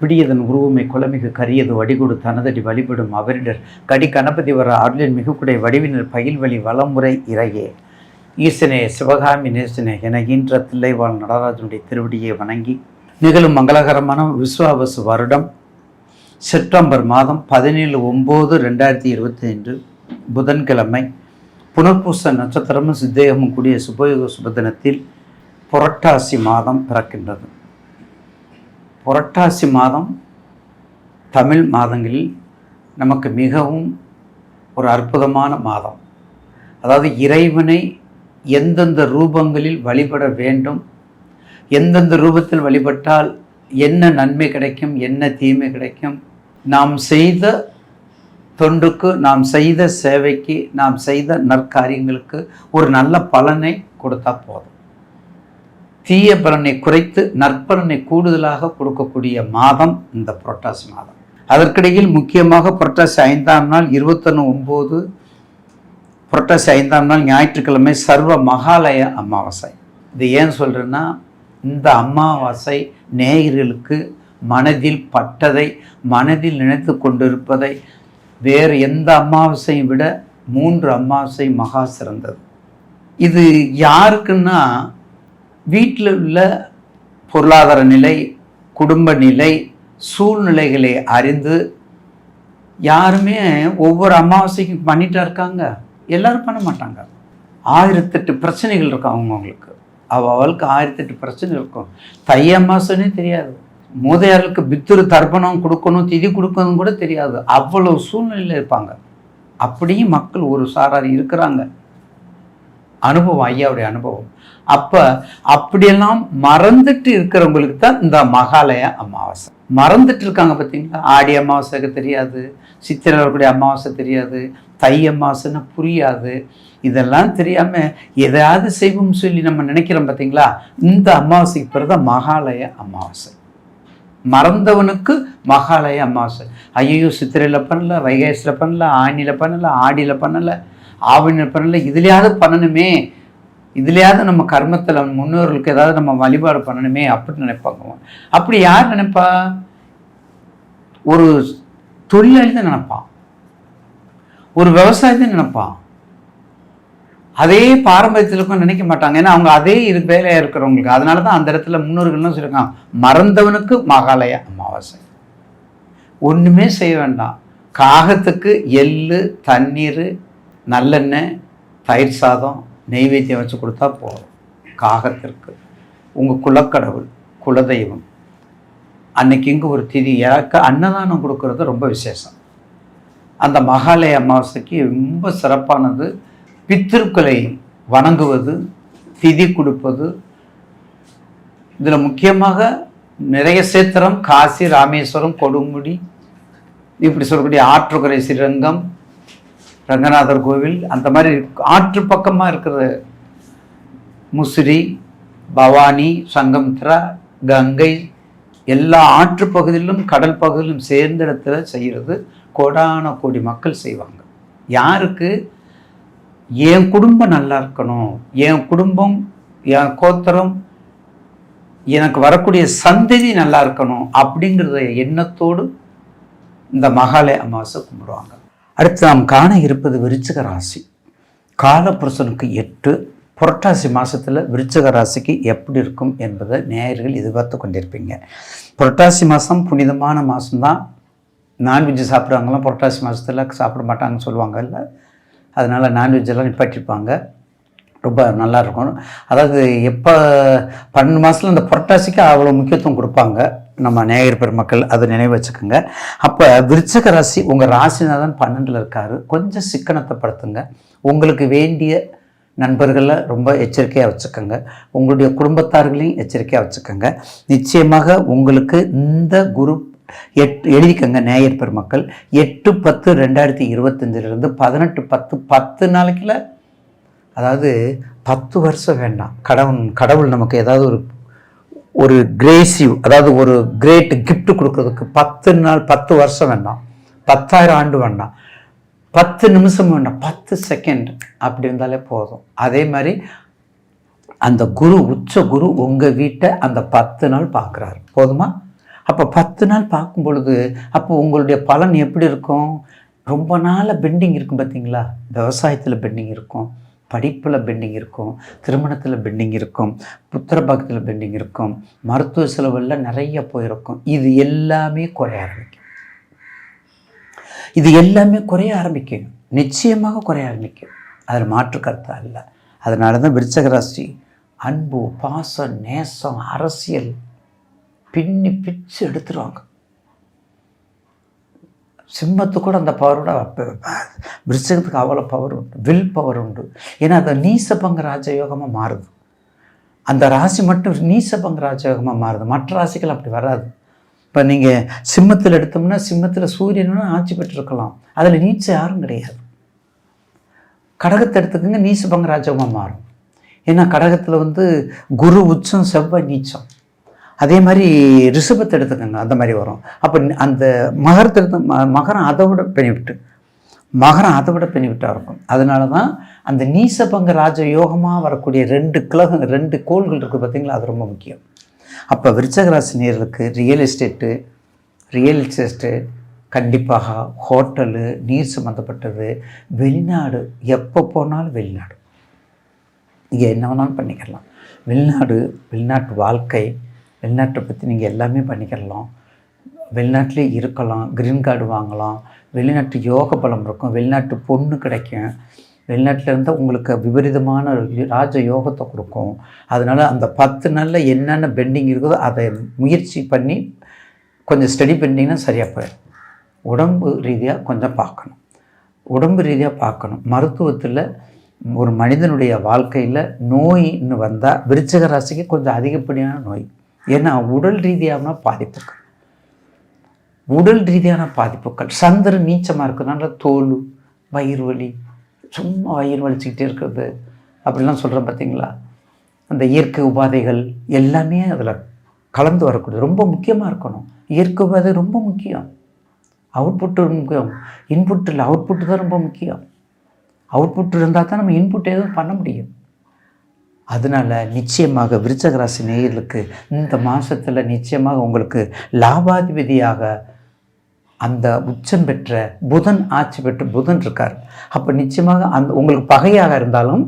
பிடியதன் உருவமை குலமிகு கரியது வடிகொடு தனதடி வழிபடும் அவரிடர் கடி கணபதி வர அருளின் மிகுக்குடை வடிவினர் பயில்வழி வளமுறை இறையே. ஈசனே சிவகாமி நேசனே என ஈன்ற தில்லைவாழ் நடராஜனுடைய திருவடியை வணங்கி நிகழும் மங்களகரமான விஸ்வாவசு வருடம் செப்டம்பர் மாதம் பதினேழு ஒம்பது ரெண்டாயிரத்தி இருபத்தி ஐந்து புதன்கிழமை புனர்பூச நட்சத்திரமும் சித்தேகமும் கூடிய சுபயோக சுபதினத்தில் புரட்டாசி மாதம் பிறக்கின்றது. புரட்டாசி மாதம் தமிழ் மாதங்களில் நமக்கு மிகவும் ஒரு அற்புதமான மாதம். அதாவது இறைவனை எந்தெந்த ரூபங்களில் வழிபட வேண்டும் எந்தெந்த ரூபத்தில் வழிபட்டால் என்ன நன்மை கிடைக்கும் என்ன தீமை கிடைக்கும் நாம் செய்த தொண்டுக்கு நாம் செய்த சேவைக்கு நாம் செய்த நற்காரியங்களுக்கு ஒரு நல்ல பலனை கொடுத்தா போதும். தீய பலனை குறைத்து நற்பலனை கூடுதலாக கொடுக்கக்கூடிய மாதம் இந்த புரட்டாசி மாதம். அதற்கிடையில் முக்கியமாக புரட்டாசி ஐந்தாம் நாள் இருபத்தொன்று ஒம்பது புரட்டாசி ஐந்தாம் நாள் ஞாயிற்றுக்கிழமை சர்வ மகாலய அமாவாசை. இது ஏன் சொல்கிறேன்னா இந்த அமாவாசை நேயர்களுக்கு மனதில் பட்டதை மனதில் நினைத்து கொண்டிருப்பதை வேறு எந்த அமாவாசையும் விட மூன்று அமாவாசை மகா சிறந்தது. இது யாருக்குன்னா வீட்டில் உள்ள பொருளாதார நிலை குடும்ப நிலை சூழ்நிலைகளை அறிந்து யாருமே ஒவ்வொரு அமாவாசைக்கும் பண்ணிகிட்டா இருக்காங்க. எல்லாரும் பண்ண மாட்டாங்க. ஆயிரத்தெட்டு பிரச்சனைகள் இருக்கும் அவங்கவுங்களுக்கு. அவளுக்கு ஆயிரத்தெட்டு பிரச்சனை இருக்கும். தை அமாவாசைனே தெரியாது. மூதையாளுக்கு பித்துரு தர்ப்பணம் கொடுக்கணும் திதி கொடுக்கணும் கூட தெரியாது. அவ்வளோ சூழ்நிலையில் இருப்பாங்க. அப்படியும் மக்கள் ஒரு சாரார் இருக்கிறாங்க. அனுபவம் ஐயாவுடைய அனுபவம். அப்போ அப்படியெல்லாம் மறந்துட்டு இருக்கிறவங்களுக்கு தான் இந்த மகாலய அமாவாசை. மறந்துட்டு இருக்காங்க பார்த்தீங்களா ஆடி அமாவாசைக்கு தெரியாது சித்திரை வரக்கூடிய அமாவாசை தெரியாது தை அமாவாசைன்னு புரியாது. இதெல்லாம் தெரியாமல் எதையாவது செய்வோம்னு சொல்லி நம்ம நினைக்கிறோம் பார்த்தீங்களா இந்த அமாவாசைக்கு பிறகு தான் மகாலய அமாவாசை. மறந்தவனுக்கு மகாலய அமாவாசை. ஐயோ சித்திரையில் பண்ணல வைகாசியில் பண்ணல ஆணியில் பண்ணல ஆடியில் பண்ணலை. ஆவின பண்ணல இதுலையாவது பண்ணணுமே இதுலையாவது நம்ம கர்மத்தில் முன்னோர்களுக்கு ஏதாவது நம்ம வழிபாடு பண்ணணுமே அப்படின்னு நினைப்பாங்க. அப்படி யார் நினைப்பா? ஒரு தொழிலாளி தான் நினைப்பான் ஒரு விவசாயி தான் நினைப்பான் அதே பாரம்பரியத்திலுக்கும் நினைக்க மாட்டாங்க. ஏன்னா அவங்க அதே இரு வேலையாக இருக்கிறவங்களுக்கு. அதனால தான் அந்த இடத்துல முன்னோர்கள்லாம் சொல்லியிருக்காங்க மறந்தவனுக்கு மகாலய அமாவாசை. ஒன்றுமே செய்ய வேண்டாம். காகத்துக்கு எள்ளு தண்ணீர் நல்லெண்ணெய் தயிர் சாதம் நெய்வேத்தியம் வச்சு கொடுத்தா போதும். காகத்திற்கு. உங்கள் குலக்கடவுள் குலதெய்வம். அன்னைக்கு இங்கே ஒரு திதி எனக்கு அன்னதானம் கொடுக்கறது ரொம்ப விசேஷம். அந்த மகாலய அமாவாசைக்கு ரொம்ப சிறப்பானது. பித்திருக்களை வணங்குவது திதி கொடுப்பது. இதில் முக்கியமாக நிறைய சேத்திரம் காசி ராமேஸ்வரம் கொடுமுடி இப்படி சொல்லக்கூடிய ஆற்றுக்கரை ஸ்ரீரங்கம் ரங்கநாதர் கோவில் அந்த மாதிரி ஆற்று பக்கமாக இருக்கிற முசிறி பவானி சங்கமித்ரா கங்கை எல்லா ஆற்று பகுதியிலும் கடல் பகுதியிலும் சேர்ந்த இடத்துல செய்கிறது கோடான கோடி மக்கள் செய்வாங்க. யாருக்கு? என் குடும்பம் நல்லா இருக்கணும். என் குடும்பம் என் கோத்தரம் எனக்கு வரக்கூடிய சந்ததி நல்லா இருக்கணும் அப்படிங்கிறத எண்ணத்தோடு இந்த மகாலய அமாவாசை கும்பிடுவாங்க. அடுத்து நாம் காண இருப்பது விருச்சிக ராசி. காலப்புருஷனுக்கு எட்டு புரட்டாசி மாதத்தில் விருச்சிக ராசிக்கு எப்படி இருக்கும் என்பதை நேயர்கள் எதிர்பார்த்து கொண்டிருப்பீங்க. புரட்டாசி மாதம் புனிதமான மாதம்தான் நான்வெஜ் சாப்பிட்றவங்களாம் புரட்டாசி மாதத்தில் சாப்பிட மாட்டாங்கன்னு சொல்லுவாங்கல்ல. அதனால் நான்வெஜ்ஜெல்லாம் நிப்பாட்டிருப்பாங்க. ரொம்ப நல்லா இருக்கும். அதாவது எப்போ பன்னெண்டு மாதத்தில் இந்த புரட்டாசிக்கு அவ்வளோ முக்கியத்துவம் கொடுப்பாங்க. நம்ம நேயர் பெருமக்கள் அதை நினைவு வச்சுக்கோங்க. அப்போ விருச்சக ராசி உங்கள் ராசிநாதன் பன்னெண்டில் இருக்கார். கொஞ்சம் சிக்கனத்தை படுத்துங்க. உங்களுக்கு வேண்டிய நண்பர்களை ரொம்ப எச்சரிக்கையாக வச்சுக்கோங்க. உங்களுடைய குடும்பத்தார்களையும் எச்சரிக்கையாக வச்சுக்கோங்க. நிச்சயமாக உங்களுக்கு இந்த குரு எட் எழுதிக்கங்க நேயர் பெருமக்கள். எட்டு பத்து ரெண்டாயிரத்தி இருபத்தஞ்சிலிருந்து பதினெட்டு பத்து பத்து நாளைக்கில் அதாவது பத்து வருஷம் வேண்டாம். கடவுள் கடவுள் நமக்கு ஏதாவது ஒரு ஒரு கிரேசிவ் அதாவது ஒரு கிரேட் கிஃப்ட் கொடுக்கறதுக்கு பத்து நாள் பத்து வருஷம் வேண்டாம். பத்தாயிரம் ஆண்டு வேண்டாம். பத்து நிமிஷம் வேண்டாம். பத்து செகண்ட் அப்படி இருந்தாலே போதும். அதே மாதிரி அந்த குரு உச்ச குரு உங்கள் வீட்டை அந்த பத்து நாள் பார்க்குறாரு. போதுமா? அப்போ பத்து நாள் பார்க்கும் பொழுது அப்போ உங்களுடைய பலன் எப்படி இருக்கும்? ரொம்ப நாளாக பெண்டிங் இருக்கும் பார்த்தீங்களா விவசாயத்தில் பெண்டிங் இருக்கும். படிப்பில் பெண்டிங் இருக்கும் திருமணத்தில் பெண்டிங் இருக்கும் புத்திர பாகத்தில் பெண்டிங் இருக்கும் மருத்துவ செலவில் நிறைய போயிருக்கும். இது எல்லாமே குறைய ஆரம்பிக்கும். இது எல்லாமே குறைய ஆரம்பிக்கும். நிச்சயமாக குறைய ஆரம்பிக்கும். அதில் மாற்று கருத்தா இல்லை. அதனால தான் விருச்சக ராசி அன்பு பாசம் நேசம் அரசியல் பின்னி பிச்சு எடுத்துருவாங்க. சிம்மத்துக்கு கூட அந்த பவரோட விருச்சகத்துக்கு அவ்வளோ பவர் உண்டு. வில் பவர் உண்டு. ஏன்னா அது நீசபங்க ராஜயோகமாக மாறுது. அந்த ராசி மட்டும் நீசபங்க ராஜயோகமாக மாறுது. மற்ற ராசிகள் அப்படி வராது. இப்போ நீங்கள் சிம்மத்தில் எடுத்தோம்னா சிம்மத்தில் சூரியனும் ஆட்சி பெற்றிருக்கலாம். அதில் நீச்ச யாரும் கிடையாது. கடகத்தை எடுத்துக்கோங்க நீசபங்க ராஜயோகமாக மாறும். ஏன்னா கடகத்தில் வந்து குரு உச்சம் செவ்வாய் நீச்சம். அதே மாதிரி ரிஷபத்தை எடுத்துக்கோங்க அந்த மாதிரி வரும். அப்போ அந்த மகரத்தை எடுத்து ம- மகரம் அதை விட பெனிஃபிட்டு மகரம் அதை விட பெனிஃபிட்டாக இருக்கும். அதனால தான் அந்த நீசபங்க ராஜ யோகமாக வரக்கூடிய ரெண்டு கிழகம் ரெண்டு கோள்கள் இருக்குது பார்த்தீங்களா அது ரொம்ப முக்கியம். அப்போ விருச்சகராசி நேர்களுக்கு ரியல் எஸ்டேட்டு ரியல் எஸ்டேட்டு கண்டிப்பாக ஹோட்டலு நீர் சம்மந்தப்பட்டது வெளிநாடு எப்போ போனாலும் வெளிநாடு. நீங்கள் என்ன வேணாலும் பண்ணிக்கலாம். வெளிநாடு வெளிநாட்டு வாழ்க்கை வெளிநாட்டை பற்றி நீங்கள் எல்லாமே பண்ணிக்கலாம். வெளிநாட்டிலே இருக்கலாம் க்ரீன் கார்டு வாங்கலாம் வெளிநாட்டு யோக பலம் இருக்கும் வெளிநாட்டு பொண்ணு கிடைக்கும். வெளிநாட்டில் இருந்தால் உங்களுக்கு விபரீதமான ராஜ யோகத்தை கொடுக்கும். அதனால் அந்த பத்து நாளில் என்னென்ன பெண்டிங் இருக்குதோ அதை முயற்சி பண்ணி கொஞ்சம் ஸ்டடி பண்ணிங்கன்னா சரியாக போயிடும். உடம்பு ரீதியாக கொஞ்சம் பார்க்கணும். உடம்பு ரீதியாக பார்க்கணும். மருத்துவத்தில் ஒரு மனிதனுடைய வாழ்க்கையில் நோயின்னு வந்தால் விருச்சிக ராசிக்கு கொஞ்சம் அதிகப்படியான நோய். ஏன்னா உடல் ரீதியான பாதிப்புகள் உடல் ரீதியான பாதிப்புகள். சந்திரன் நீச்சமாக இருக்கிறதுனால தோல் வயிறு வலி சும்மா வயிறு வலிச்சுக்கிட்டே இருக்கிறது. அப்படிலாம் சொல்கிறேன் பார்த்தீங்களா அந்த இயற்கை உபாதைகள் எல்லாமே அதில் கலந்து வரக்கூடியது. ரொம்ப முக்கியமாக இருக்கணும். இயற்கை உபாதை ரொம்ப முக்கியம். அவுட்புட்டு முக்கியம். இன்புட் இல்லை அவுட்புட்டு தான் ரொம்ப முக்கியம். அவுட்புட் இருந்தால் தான் நம்ம இன்புட் எதுவும் பண்ண முடியும். அதனால் நிச்சயமாக விருச்சகராசி நேயர்களுக்கு இந்த மாதத்தில் நிச்சயமாக உங்களுக்கு லாபாதிபதியாக அந்த உச்சம் பெற்ற புதன் ஆட்சி பெற்ற புதன் இருக்கார். அப்போ நிச்சயமாக அந்த உங்களுக்கு பகையாக இருந்தாலும்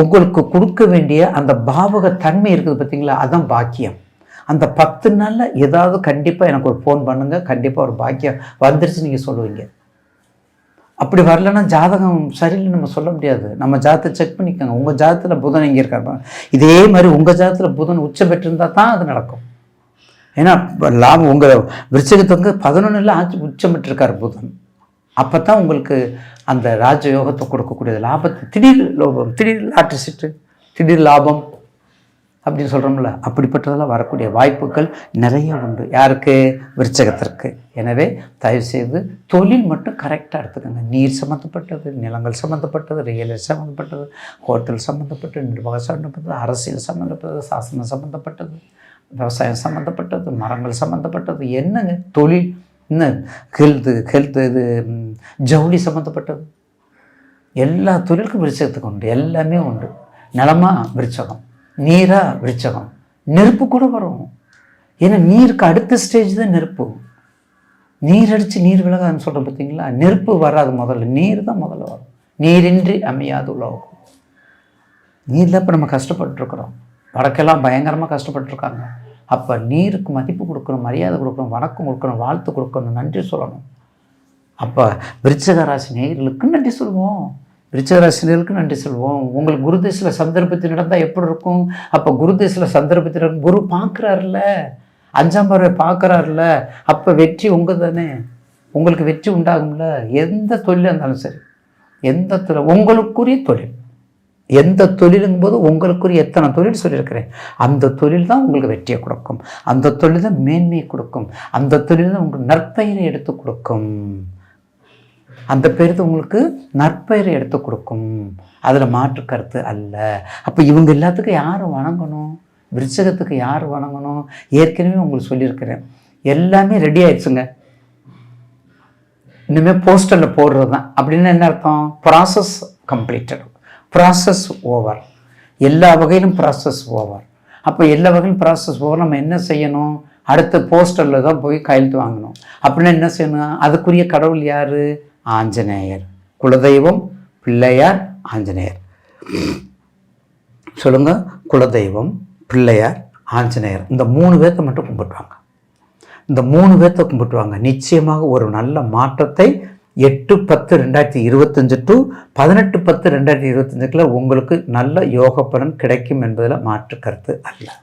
உங்களுக்கு கொடுக்க வேண்டிய அந்த பாவக தன்மை இருக்குது பார்த்தீங்களா அதுதான் பாக்கியம். அந்த பத்து நாளில் ஏதாவது கண்டிப்பாக எனக்கு ஒரு ஃபோன் பண்ணுங்கள் கண்டிப்பாக ஒரு பாக்கியம் வந்துருச்சு நீங்கள் சொல்லுவீங்க. அப்படி வரலன்னா ஜாதகம் சரியில்லை நம்ம சொல்ல முடியாது. நம்ம ஜாதத்தை செக் பண்ணிக்கோங்க. உங்கள் ஜாதத்தில் புதன் எங்கே இருக்காரு இதே மாதிரி உங்கள் ஜாதத்தில் புதன் உச்சம் பெற்றிருந்தால் தான் அது நடக்கும். ஏன்னா லாபம் உங்கள் விருச்சகத்துக்கு பதினொன்றில் ஆட்சி உச்சமிட்டிருக்கார் புதன். அப்போ தான் உங்களுக்கு அந்த ராஜயோகத்தை கொடுக்கக்கூடியது. லாபத்தை திடீர் லோபம் திடீர் லாட்டரி சீட்டு திடீர் லாபம் அப்படின்னு சொல்கிறோம்ல அப்படிப்பட்டதெல்லாம் வரக்கூடிய வாய்ப்புகள் நிறைய உண்டு. யாருக்கு? விருச்சகத்திற்கு. எனவே தயவுசெய்து தொழில் மட்டும் கரெக்டாக எடுத்துக்கோங்க. நீர் சம்மந்தப்பட்டது நிலங்கள் சம்மந்தப்பட்டது ரியல் எஸ்டேட் சம்மந்தப்பட்டது ஹோட்டல் சம்மந்தப்பட்டது நிர்வாகம் சம்மந்தப்பட்டது அரசியல் சம்மந்தப்பட்டது சாசனம் சம்மந்தப்பட்டது விவசாயம் சம்மந்தப்பட்டது மரங்கள் சம்மந்தப்பட்டது என்னங்க? தொழில் என்ன? ஹெல்த்து ஹெல்த்து இது ஜவுளி சம்மந்தப்பட்டது எல்லா தொழிலுக்கும் விருச்சகத்துக்கு உண்டு எல்லாமே உண்டு. நிலமா விருச்சகம் நீராக விருச்சகம் நெருப்பு கூட வரும். ஏன்னா நீருக்கு அடுத்த ஸ்டேஜ் தான் நெருப்பு. நீர் அடித்து நீர் விலகாதுன்னு சொல்கிறோம் பார்த்தீங்களா? நெருப்பு வராது முதல்ல நீர் தான் முதல்ல வரும். நீரின்றி அமையாது உலகம். நீரில் இப்போ நம்ம கஷ்டப்பட்டுருக்குறோம் வடக்கெல்லாம் பயங்கரமாக கஷ்டப்பட்டுருக்காங்க. அப்போ நீருக்கு மதிப்பு கொடுக்கணும் மரியாதை கொடுக்கணும் வணக்கம் கொடுக்கணும் வாழ்த்து கொடுக்கணும் நன்றி சொல்லணும். அப்போ விருச்சகராசி நேயர்களுக்கு நன்றி சொல்லுவோம் விருச்சக நன்றி சொல்லுவோம் உங்களுக்கு குருதேசில் சந்தர்ப்பத்தில் நடந்தால் எப்படி இருக்கும்? அப்போ குருதேசில் சந்தர்ப்பத்தில் குரு பார்க்குறாருல அஞ்சாம் பறவை பார்க்குறாருல அப்போ வெற்றி உங்கள் தானே உங்களுக்கு வெற்றி உண்டாகும்ல. எந்த தொழிலாக இருந்தாலும் சரி எந்த தொழில் உங்களுக்குரிய தொழில். எந்த தொழிலுங்கும் போது உங்களுக்குரிய எத்தனை தொழில் சொல்லியிருக்கிறேன். அந்த தொழில் தான் உங்களுக்கு வெற்றியை கொடுக்கும். அந்த தொழில் தான் மேன்மையை கொடுக்கும். அந்த தொழில் தான் உங்களுக்கு நற்பெயரை எடுத்து கொடுக்கும். அந்த பெயர் உங்களுக்கு நற்பெயரை எடுத்து கொடுக்கும். அதில் மாற்று கருத்து அல்ல. அப்போ இவங்க எல்லாத்துக்கும் யார் வணங்கணும்? விருச்சகத்துக்கு யார் வணங்கணும்? ஏற்கனவே உங்களுக்கு சொல்லியிருக்கிறேன். எல்லாமே ரெடி ஆயிடுச்சுங்க. இனிமேல் போஸ்டரில் போடுறது தான் அப்படின்னு என்ன அர்த்தம்? ப்ராசஸ் கம்ப்ளீட்டட் ப்ராசஸ் ஓவர் எல்லா வகையிலும் ப்ராசஸ் ஓவர் அப்போ எல்லா வகையிலும் ப்ராசஸ் ஓவர் நம்ம என்ன செய்யணும்? அடுத்த போஸ்டரில் தான் போய் கையெழுத்து வாங்கணும். அப்படின்னா என்ன செய்யணும் அதுக்குரிய கடவுள் யார்? ஆஞ்சநேயர். குலதெய்வம் பிள்ளையார் ஆஞ்சநேயர். சொல்லுங்க குலதெய்வம் பிள்ளையார் ஆஞ்சநேயர். இந்த மூணு பேர்த்த மட்டும் கும்பிட்டுவாங்க இந்த மூணு பேர்த்த கும்பிட்டுவாங்க நிச்சயமாக ஒரு நல்ல மாற்றத்தை எட்டு பத்து ரெண்டாயிரத்தி இருபத்தஞ்சு டு பதினெட்டு பத்து ரெண்டாயிரத்தி இருபத்தஞ்சுக்குள்ள உங்களுக்கு நல்ல யோக பலன் கிடைக்கும் என்பதில் மாற்று கருத்து அல்ல.